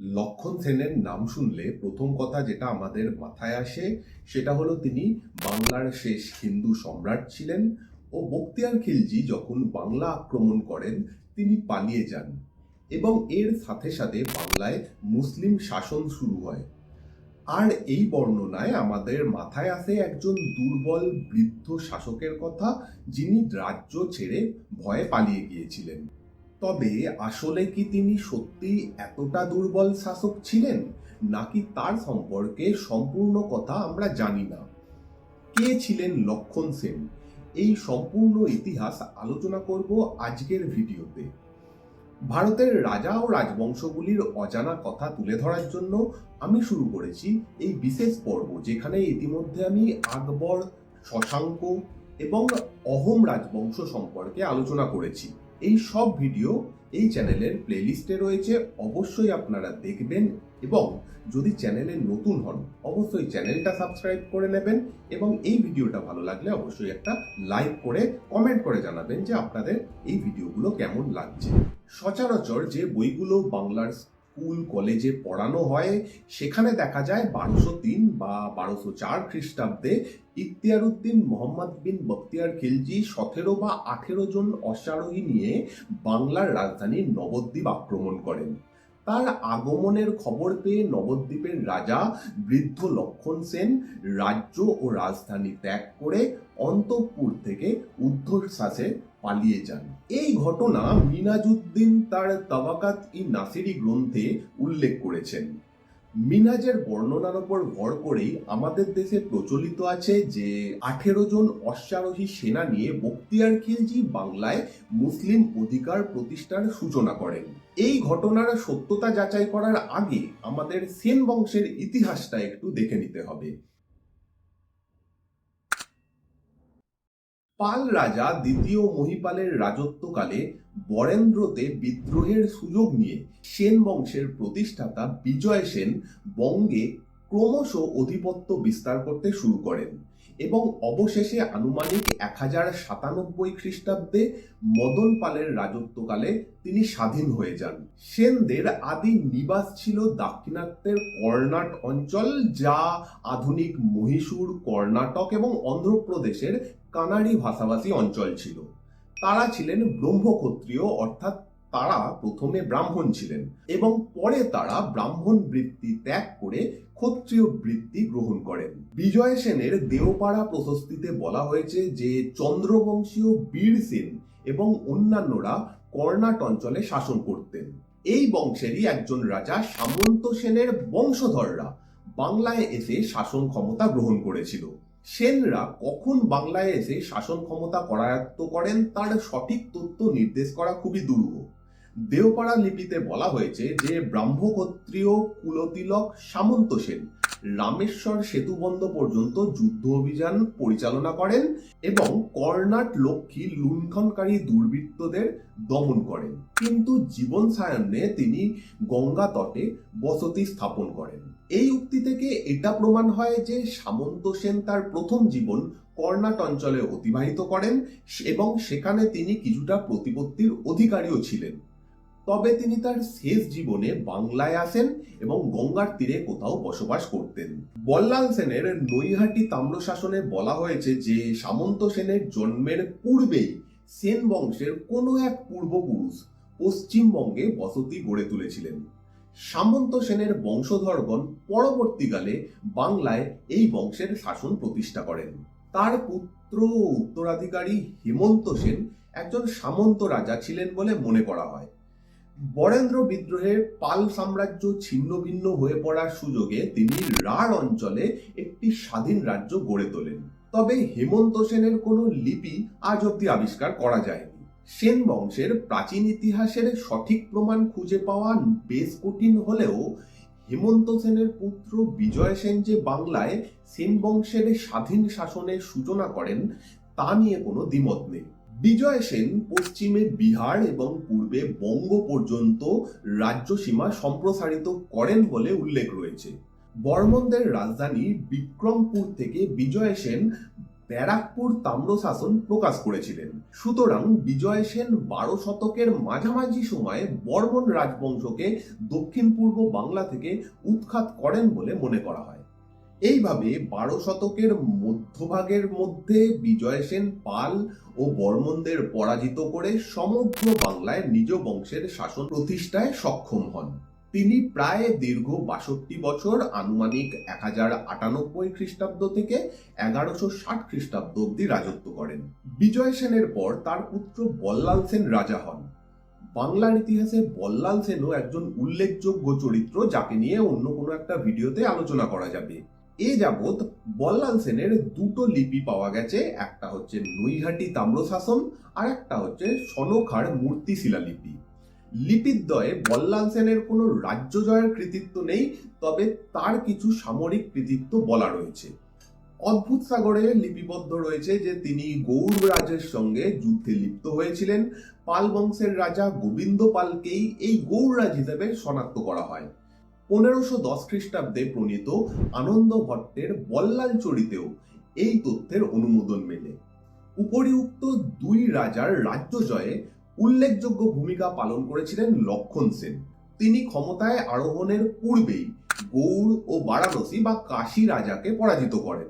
লক্ষণ সেনের নাম শুনলে প্রথম কথা যেটা আমাদের মাথায় আসে, সেটা হলো তিনি বাংলার শেষ হিন্দু সম্রাট ছিলেন ও বক্তিয়ার খিলজি যখন বাংলা আক্রমণ করেন, তিনি পালিয়ে যান এবং এর সাথে সাথে বাংলায় মুসলিম শাসন শুরু হয়। আর এই বর্ণনায় আমাদের মাথায় আসে একজন দুর্বল বৃদ্ধ শাসকের কথা যিনি রাজ্য ছেড়ে ভয়ে পালিয়ে গিয়েছিলেন। তবে আসলে কি তিনি সত্যি এতটা দুর্বল শাসক ছিলেন, নাকি তার সম্পর্কে সম্পূর্ণ কথা আমরা জানি না? কে ছিলেন লক্ষণ সেন? এই সম্পূর্ণ ইতিহাস আলোচনা করব আজকের ভিডিওতে। ভারতের রাজা ও রাজবংশগুলির অজানা কথা তুলে ধরার জন্য আমি শুরু করেছি এই বিশেষ পর্ব, যেখানে ইতিমধ্যে আমি আকবর, শশাঙ্ক এবং অহোম রাজবংশ সম্পর্কে আলোচনা করেছি। এই সব ভিডিও এই চ্যানেলের প্লেলিস্টে রয়েছে, অবশ্যই আপনারা দেখবেন এবং যদি চ্যানেলে নতুন হন, অবশ্যই চ্যানেলটা সাবস্ক্রাইব করে নেবেন এবং এই ভিডিওটা ভালো লাগলে অবশ্যই একটা লাইক করে কমেন্ট করে জানাবেন যে আপনাদের এই ভিডিওগুলো কেমন লাগছে। সচরাচর যে বইগুলো বাংলার স্কুল, কলেজে পড়ানো হয়। সেখানে দেখা যায় বারোশো তিন বা বারোশো চার খ্রিস্টাব্দে ইখতিয়ার উদ্দিন মোহাম্মদ বিন বখতিয়ার খিলজি সতেরো বা আঠেরো জন অশ্বারোহী নিয়ে বাংলার রাজধানী নবদ্বীপ আক্রমণ করেন। তার আগমনের খবর পেয়ে নবদ্বীপের রাজা বৃদ্ধ লক্ষণ সেন রাজ্য ও রাজধানী ত্যাগ করে অন্তঃপুর থেকে ঊর্ধ্বশ্বাসে পালিয়ে যান। এই ঘটনা মিনাজুদ্দিন তার তাবাকাত ই নাসিরি গ্রন্থে উল্লেখ করেছেন। মিনাজের বর্ণনার উপর ভর করেই আমাদের দেশে প্রচলিত আছে যে, আঠেরো জন অশ্বারোহী সেনা নিয়ে বক্তিয়ার খিলজি বাংলায় মুসলিম অধিকার প্রতিষ্ঠার সূচনা করেন। এই ঘটনার সত্যতা যাচাই করার আগে আমাদের সেন বংশের ইতিহাসটা একটু দেখে নিতে হবে। পাল রাজা দ্বিতীয় মহিপালের রাজত্বকালে বরেন্দ্রতে বিদ্রোহের সুযোগ নিয়ে সেন বংশের প্রতিষ্ঠাতা বিজয় সেন বঙ্গে ক্রমশ অধিপত্য বিস্তার করতে শুরু করেন। এবং অবশেষে আনুমানিক এক হাজার সাতানব্বই খ্রিস্টাব্দে মদন পালের রাজত্বকালে তিনি স্বাধীন হয়ে যান। সেনদের আদি নিবাস ছিল দাক্ষিণাত্যের কর্ণাট অঞ্চল, যা আধুনিক মহীশূর, কর্ণাটক এবং অন্ধ্রপ্রদেশের কানাড়ি ভাষাভাষী অঞ্চল ছিল। তারা ছিলেন ব্রহ্মক্ষত্রিয়, অর্থাৎ তারা প্রথমে ব্রাহ্মণ ছিলেন এবং পরে তারা ব্রাহ্মণ বৃত্তি ত্যাগ করে ক্ষত্রিয় বৃত্তি গ্রহণ করেন। বিজয় সেনের দেওপাড়া প্রশস্তিতে বলা হয়েছে যে, চন্দ্রবংশীয় বীর সেন এবং অন্যান্যরা কর্ণাট অঞ্চলে শাসন করতেন। এই বংশেরই একজন রাজা সামন্ত সেনের বংশধররা বাংলায় এসে শাসন ক্ষমতা গ্রহণ করেছিল। সেনরা কখন বাংলায় এসে শাসন ক্ষমতা করায়ত্ত করেন তার সঠিক তথ্য নির্দেশ করা খুবই দুরূহ। দেওপাড়া লিপিতে বলা হয়েছে যে ব্রাহ্মক্ষত্রীয় কুলতিলক সামন্ত সেন রামেশ্বর সেতুবন্ধ পর্যন্ত যুদ্ধ অভিযান পরিচালনা করেন এবং কর্ণাট লক্ষ্মী লুণ্ঠনকারী দুর্বৃত্তদের দমন করেন। কিন্তু জীবন সায়ান্নে তিনি গঙ্গা তটে বসতি স্থাপন করেন। এই উক্তি থেকে এটা প্রমাণ হয় যে সামন্ত সেন তার প্রথম জীবন কর্ণাট অঞ্চলে অতিবাহিত করেন এবং সেখানে তিনি কিছুটা প্রতিপত্তির অধিকারীও ছিলেন। তবে তিনি তার শেষ জীবনে বাংলায় আসেন এবং গঙ্গার তীরে কোথাও বসবাস করতেন। বল্লাল সেনের নৈহাটি তাম্রশাসনে বলা হয়েছে যে, সামন্ত সেনের জন্মের পূর্বেই সেন বংশের কোনো এক পূর্বপুরুষ পশ্চিমবঙ্গে বসতি গড়ে তুলেছিলেন। সামন্ত সেনের বংশধরগণ পরবর্তীকালে বাংলায় এই বংশের শাসন প্রতিষ্ঠা করেন। তার পুত্র উত্তরাধিকারী হেমন্ত সেন একজন সামন্ত রাজা ছিলেন বলে মনে করা হয়। বরেন্দ্র বিদ্রোহে পাল সাম্রাজ্য ছিন্ন ভিন্ন হয়ে পড়ার সুযোগে তিনি রাঢ় অঞ্চলে একটি স্বাধীন রাজ্য গড়ে তোলেন। তবে হেমন্ত সেনের কোনো লিপি আজ অব্দি আবিষ্কার করা যায়নি। সেন বংশের প্রাচীন ইতিহাসের সঠিক প্রমাণ খুঁজে পাওয়া বেশ কঠিন হলেও হেমন্ত সেনের পুত্র বিজয় সেন যে বাংলায় সেন বংশের স্বাধীন শাসনের সূচনা করেন, তা নিয়ে কোনো দ্বিমত নেই। বিজয় সেন পশ্চিমে বিহার এবং পূর্বে বঙ্গ পর্যন্ত রাজ্য সীমা সম্প্রসারিত করেন বলে উল্লেখ রয়েছে। বর্মনদের রাজধানী বিক্রমপুর থেকে বিজয় সেন ব্যারাকপুর তাম্রশাসন প্রকাশ করেছিলেন। সুতরাং বিজয় সেন বারো শতকের মাঝামাঝি সময়ে বর্মন রাজবংশকে দক্ষিণ পূর্ব বাংলা থেকে উৎখাত করেন বলে মনে করা হয়। এইভাবে বারো শতকের মধ্যভাগের মধ্যে বিজয় সেন পাল ও বর্মনদের পরাজিত করে সমগ্র বাংলায় নিজ বংশের শাসন প্রতিষ্ঠায় সক্ষম হন। তিনি প্রায় দীর্ঘ বাষট্টি বছর আনুমানিক এক হাজার আটানব্বই খ্রিস্টাব্দ থেকে এগারোশো ষাট খ্রিস্টাব্দ অব্দি রাজত্ব করেন। বিজয় সেনের পর তার পুত্র বল্লাল সেন রাজা হন। বাংলার ইতিহাসে বল্লাল সেনও একজন উল্লেখযোগ্য চরিত্র যাকে নিয়ে অন্য কোনো একটা ভিডিওতে আলোচনা করা যাবে। এ যাবৎ বল্লাল সেনের দুটো লিপি পাওয়া গেছে। একটা হচ্ছে নৈহাটি তাম্রশাসন আর একটা হচ্ছে সনখার মূর্তি শিলালিপি লিপিদ্বয়ে বল্লাল সেনের কোনো রাজ্য জয়ের কৃতিত্ব নেই, তবে তার কিছু সামরিক কৃতিত্ব বলা রয়েছে। অদ্ভুত সাগরে লিপিবদ্ধ রয়েছে যে তিনি গৌড় রাজের সঙ্গে যুদ্ধে লিপ্ত হয়েছিলেন। পাল বংশের রাজা গোবিন্দ পালকেই এই গৌড়রাজ হিসেবে শনাক্ত করা হয়। পনেরোশো দশ খ্রিস্টাব্দে প্রণীত আনন্দ ভট্টের বল্লাল চরিতেও এই তথ্যের অনুমোদন মেলে। উপরিউক্ত দুই রাজার রাজ্য জয়ে উল্লেখযোগ্য ভূমিকা পালন করেছিলেন লক্ষণ সেন। তিনি ক্ষমতায় আরোহণের পূর্বেই গৌড় ও বারাণসী বা কাশী রাজাকে পরাজিত করেন।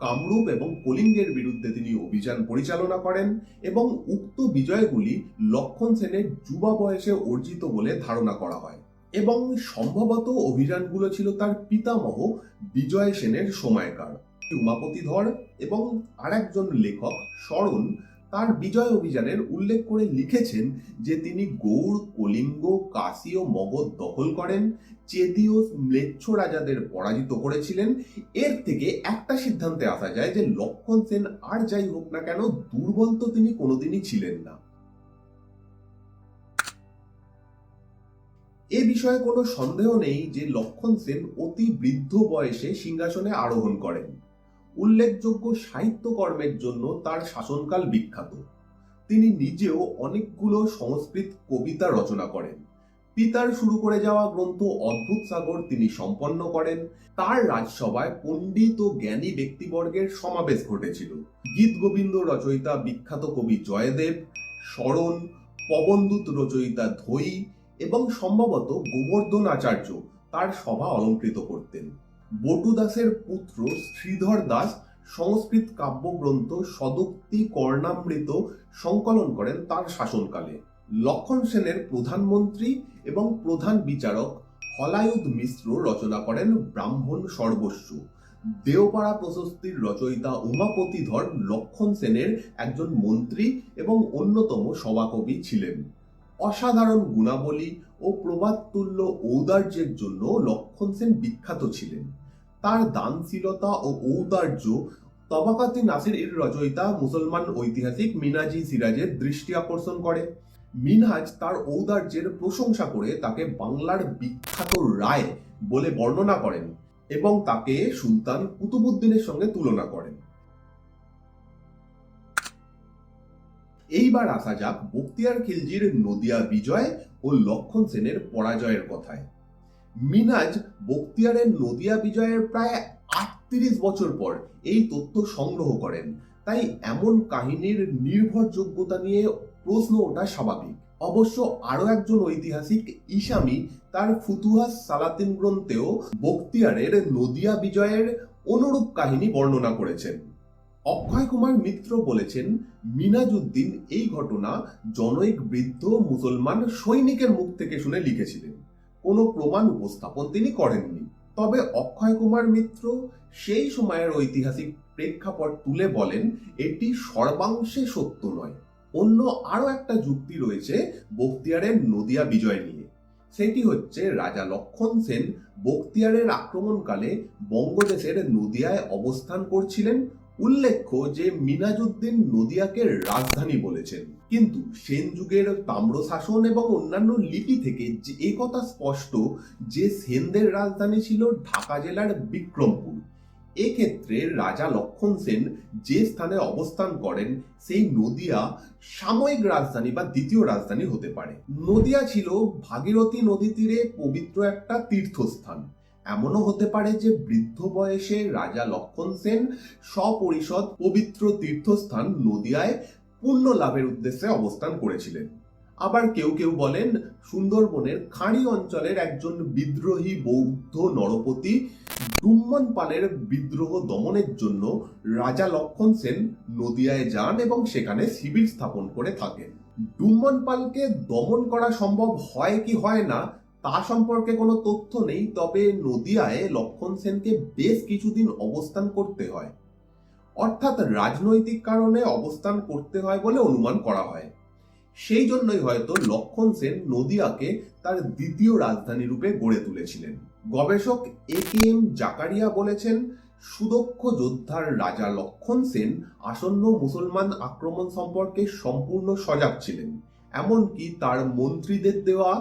কামরূপ এবং কলিঙ্গের বিরুদ্ধে তিনি অভিযান পরিচালনা করেন এবং উক্ত বিজয়গুলি লক্ষণ সেনের যুবা বয়সে অর্জিত বলে ধারণা করা হয়। এবং সম্ভবত অভিযানগুলো ছিল তার পিতামহ বিজয় সেনের সময়কার। উমাপতি ধর এবং আরেকজন লেখক স্মরণ তার বিজয় অভিযানের উল্লেখ করে লিখেছেন যে তিনি গৌড়, কলিঙ্গ, কাশী ও মগধ দখল করেন চেদীয় ম্লেচ্ছ রাজাদের পরাজিত করেছিলেন। এর থেকে একটা সিদ্ধান্তে আসা যায় যে লক্ষণ সেন আর যাই হোক না কেন, দুর্বল তো তিনি কোনোদিনই ছিলেন না। এ বিষয়ে কোনো সন্দেহ নেই যে লক্ষণ সেন অতি বৃদ্ধ বয়সে সিংহাসনে আরোহণ করেন। উল্লেখযোগ্য সাহিত্যকর্মের জন্য তার শাসনকাল বিখ্যাত। তিনি নিজেও অনেকগুলো সংস্কৃত কবিতা রচনা করেন। পিতার শুরু করে যাওয়া গ্রন্থ অদ্ভুত সাগর তিনি সম্পন্ন করেন। তার রাজসভায় পণ্ডিত ও জ্ঞানী ব্যক্তিবর্গের সমাবেশ ঘটেছিল। গীত গোবিন্দ রচয়িতা বিখ্যাত কবি জয়দেব, স্মরণ, পবনদূত রচয়িতা ধৈ এবং সম্ভবত গোবর্ধন আচার্য তার সভা অলঙ্কৃত করতেন। বটু দাসের পুত্র শ্রীধর দাস সংস্কৃত কাব্যগ্রন্থ সদুক্তি কর্ণামৃত সংকলন করেন তার শাসনকালে। লক্ষণ সেনের প্রধানমন্ত্রী এবং প্রধান বিচারক হলায়ুদ মিশ্র রচনা করেন ব্রাহ্মণ সর্বস্ব। দেওপাড়া প্রশস্তির রচয়িতা উমাপতিধর লক্ষণ সেনের একজন মন্ত্রী এবং অন্যতম সভাকবি ছিলেন। অসাধারণ গুণাবলী ও প্রবাদতুল্য ঔদার্যের জন্য লক্ষণ সেন বিখ্যাত ছিলেন। তার দানশীলতা ও ঔদার্য তবাকাতি নাসির এর রচয়িতা মুসলমান ঐতিহাসিক মিনাজি সিরাজের দৃষ্টি আকর্ষণ করে। মিনহাজ তার ঔদার্যের প্রশংসা করে তাকে বাংলার বিখ্যাত রায় বলে বর্ণনা করেন এবং তাকে সুলতান কুতুবুদ্দিনের সঙ্গে তুলনা করেন। এইবার আসা যাক বক্তিয়ার খিলজির নদিয়া বিজয় ও লক্ষণ সেনের পরাজয়ের কথায়। মিনাজ বক্তিয়ারের নদিয়া বিজয়ের প্রায় আটত্রিশ বছর পর এই তথ্য সংগ্রহ করেন। তাই এমন কাহিনীর নির্ভরযোগ্যতা নিয়ে প্রশ্ন ওঠা স্বাভাবিক। অবশ্য আরও একজন ঐতিহাসিক ইসামি তার ফুতুহাস সালাতিন গ্রন্থেও বক্তিয়ারের নদিয়া বিজয়ের অনুরূপ কাহিনী বর্ণনা করেছেন। অক্ষয় কুমার মিত্র বলেছেন মিনাজউদ্দিন এই ঘটনা জনৈক বৃদ্ধ মুসলমান সৈনিকের মুখ থেকে শুনে লিখেছিলেন। কোনো প্রমাণ উপস্থাপন তিনি করেননি। তবে অক্ষয় কুমার মিত্র সেই সময়ের ঐতিহাসিক প্রেক্ষাপট তুলে বলেন, এটি সর্বাংশে সত্য নয়। অন্য আরও একটা যুক্তি রয়েছে বক্তিয়ারের নদিয়া বিজয় নিয়ে। সেটি হচ্ছে রাজা লক্ষণ সেন বক্তিয়ারের আক্রমণকালে বঙ্গদেশের নদিয়ায় অবস্থান করছিলেন উল্লেখ্য যে মিনাজউদ্দিন নদিয়াকে রাজধানী বলেছেন। কিন্তু সেন যুগের তাম্রশাসন এবং অন্যান্য লিপি থেকে যে এ কথা স্পষ্ট যে সেনদের রাজধানী ছিল ঢাকা জেলার বিক্রমপুর। এক্ষেত্রে রাজা লক্ষণ সেন যে স্থানে অবস্থান করেন, সেই নদিয়া সাময়িক রাজধানী বা দ্বিতীয় রাজধানী হতে পারে। নদিয়া ছিল ভাগীরথী নদী তীরে পবিত্র একটা তীর্থস্থান। এমনও হতে পারে যে বৃদ্ধ বয়সে রাজা লক্ষণ সেন সপরিষদ পবিত্র তীর্থস্থান নদিয়ায় পুণ্য লাভের উদ্দেশ্যে অবস্থান করেছিলেন। আবার কেউ কেউ বলেন সুন্দরবনের খাঁড়ি অঞ্চলের একজন বিদ্রোহী বৌদ্ধ নরপতি ডুম্মন পালের বিদ্রোহ দমনের জন্য রাজা লক্ষণ সেন নদিয়ায় যান এবং সেখানে শিবির স্থাপন করে থাকেন। ডুম্মন পালকে দমন করা সম্ভব হয় কি হয় না তা সম্পর্কে কোনো তথ্য নেই, তবে নদিয়ায় লক্ষণ সেনকে বেশ কিছুদিন অবস্থান করতে হয়। অর্থাৎ রাজনৈতিক কারণে অবস্থান করতে হয় বলে অনুমান করা হয়। সেই জন্যই হয়তো লক্ষণ সেন নদিয়াকে তার দ্বিতীয় রাজধানী রূপে গড়ে তুলেছিলেন। গবেষক এ কে এম জাকারিয়া বলেছেন, সুদক্ষ যোদ্ধার রাজা লক্ষণ সেন আসন্ন মুসলমান আক্রমণ সম্পর্কে সম্পূর্ণ সজাগ ছিলেন। এমনকি তার মন্ত্রীদের দেওয়া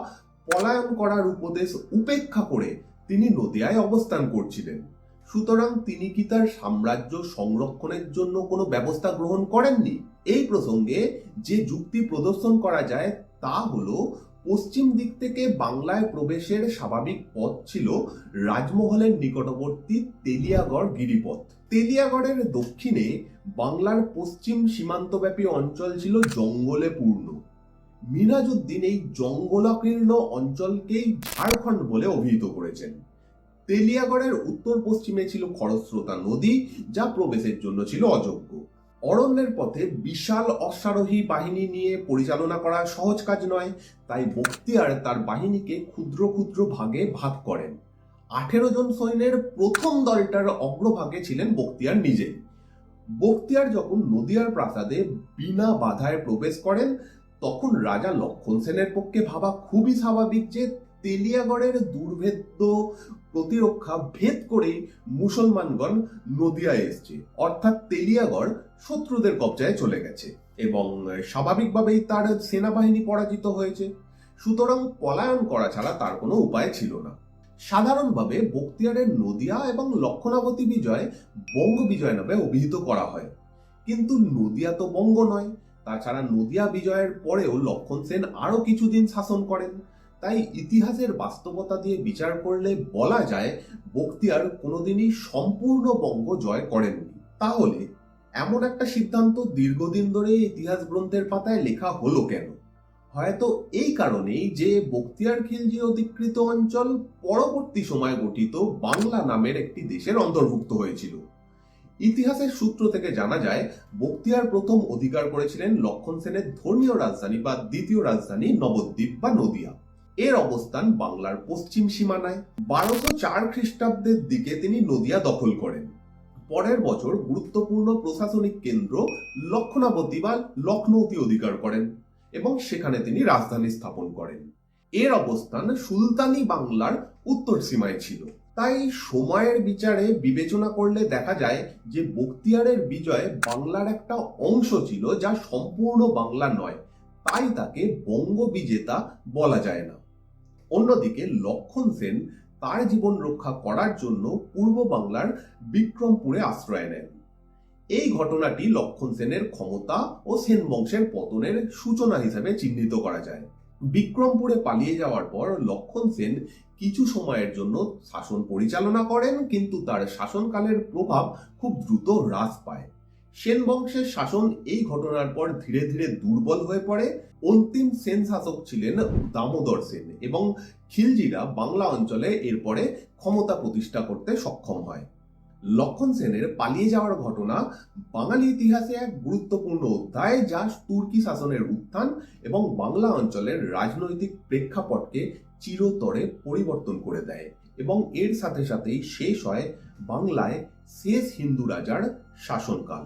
পলায়ন করার উপদেশ উপেক্ষা করে তিনি নদিয়ায় অবস্থান করছিলেন। সুতরাং তিনি কি তার সাম্রাজ্য সংরক্ষণের জন্য কোনো ব্যবস্থা গ্রহণ করেননি? এই প্রসঙ্গে যে যুক্তি প্রদর্শন করা যায় তা হলো, পশ্চিম দিক থেকে বাংলায় প্রবেশের স্বাভাবিক পথ ছিল রাজমহলের নিকটবর্তী তেলিয়াগড় গিরিপথ। তেলিয়াগড়ের দক্ষিণে বাংলার পশ্চিম সীমান্তব্যাপী অঞ্চল ছিল জঙ্গলে পূর্ণ। মিনাজুদ্দিন এই জঙ্গলাকীর্ণ অঞ্চলকেই ঝাড়খণ্ড বলে অভিহিত করেছেন। তেলিয়াগড়ের উত্তর পশ্চিমে ছিল খরস্রোতা নদী, যা প্রবেশের জন্য ছিল অযোগ্য। অরণ্যের পথে বিশাল অশ্বারোহী বাহিনী নিয়ে পরিচালনা করা সহজ কাজ নয়, তাই বক্তিয়ার তার বাহিনীকে ক্ষুদ্র ক্ষুদ্র ভাগে ভাগ করেন। আঠেরো জন সৈন্যের প্রথম দলটার অগ্রভাগে ছিলেন বখতিয়ার নিজেই। বখতিয়ার যখন নদিয়ার প্রাসাদে বিনা বাধায় প্রবেশ করেন তখন রাজা লক্ষণ সেনের পক্ষে ভাবা খুবই স্বাভাবিক যে তেলিয়াগড়ের দুর্ভেদ্য প্রতিরক্ষা ভেদ করে মুসলমানগণ নদিয়ায় এসছে। অর্থাৎ তেলিয়াগড় শত্রুদের কবজায় চলে গেছে এবং স্বাভাবিকভাবেই তার সেনাবাহিনী পরাজিত হয়েছে। সুতরাং পলায়ন করা ছাড়া তার কোনো উপায় ছিল না। সাধারণভাবে বক্তিয়ারের নদিয়া এবং লক্ষণাবতী বিজয় বঙ্গ বিজয় নামে অভিহিত করা হয়। কিন্তু নদিয়া তো বঙ্গ নয় তাছাড়া নদিয়া বিজয়ের পরেও লক্ষণ সেন আরও কিছুদিন শাসন করেন। তাই ইতিহাসের বাস্তবতা দিয়ে বিচার করলে বলা যায়, বক্তিয়ার কোনোদিনই সম্পূর্ণ বঙ্গ জয় করেননি। তাহলে এমন একটা সিদ্ধান্ত দীর্ঘদিন ধরে ইতিহাস গ্রন্থের পাতায় লেখা হলো কেন? হয়তো এই কারণেই যে বক্তিয়ার খিলজি অধিকৃত অঞ্চল পরবর্তী সময়ে গঠিত বাংলা নামের একটি দেশের অন্তর্ভুক্ত হয়েছিল। ইতিহাসের সূত্র থেকে জানা যায়, বক্তিয়ার প্রথম অধিকার করেছিলেন লক্ষণ সেনের ধর্মীয় রাজধানী বা দ্বিতীয় রাজধানী নবদ্বীপ বা নদিয়া। এর অবস্থান বাংলার পশ্চিম সীমানায়। বারোশো চার খ্রিস্টাব্দের দিকে তিনি নদিয়া দখল করেন। পরের বছর গুরুত্বপূর্ণ প্রশাসনিক কেন্দ্র লক্ষণাবতী বা লখনৌতি অধিকার করেন এবং সেখানে তিনি রাজধানী স্থাপন করেন। এর অবস্থান সুলতানি বাংলার উত্তর সীমায় ছিল। তাই সময়ের বিচারে বিবেচনা করলে দেখা যায় যে বক্তিয়ারের বিজয় বাংলার একটা অংশ ছিল যা সম্পূর্ণ বাংলা নয়। তাই তাকে বঙ্গ বিজেতা বলা যায় না। অন্যদিকে লক্ষণ সেন তার জীবন রক্ষা করার জন্য পূর্ব বাংলার বিক্রমপুরে আশ্রয় নেন। এই ঘটনাটি লক্ষণ সেনের ক্ষমতা ও সেন বংশের পতনের সূচনা হিসেবে চিহ্নিত করা যায়। বিক্রমপুরে পালিয়ে যাওয়ার পর লক্ষণ সেন কিছু সময়ের জন্য শাসন পরিচালনা করেন, কিন্তু তার শাসনকালের প্রভাব খুব দ্রুত হ্রাস পায়। সেন বংশের শাসন এই ঘটনার পর ধীরে ধীরে দুর্বল হয়ে পড়ে। অন্তিম সেন শাসক ছিলেন দামোদর সেন এবং খিলজিরা বাংলা অঞ্চলে এরপরে ক্ষমতা প্রতিষ্ঠা করতে সক্ষম হয়। লক্ষণ সেনের পালিয়ে যাওয়ার ঘটনা বাঙালি ইতিহাসে এক গুরুত্বপূর্ণ অধ্যায় যা তুর্কি শাসনের উত্থান এবং বাংলা অঞ্চলের রাজনৈতিক প্রেক্ষাপটকে চিরতরে পরিবর্তন করে দেয় এবং এর সাথে সাথেই শেষ হয় বাংলায় শেষ হিন্দু রাজার শাসনকাল।